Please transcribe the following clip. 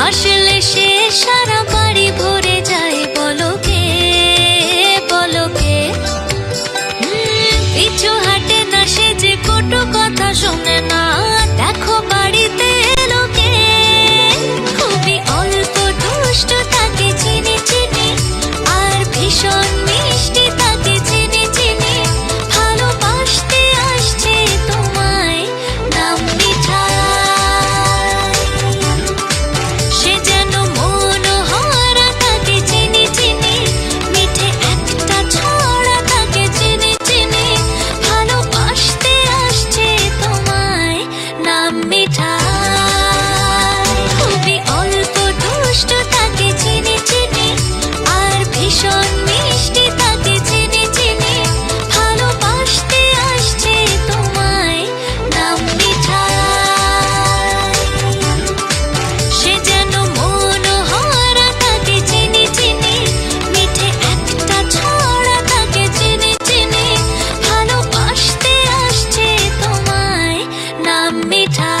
হাসলে সে সারা বাড়ি me time.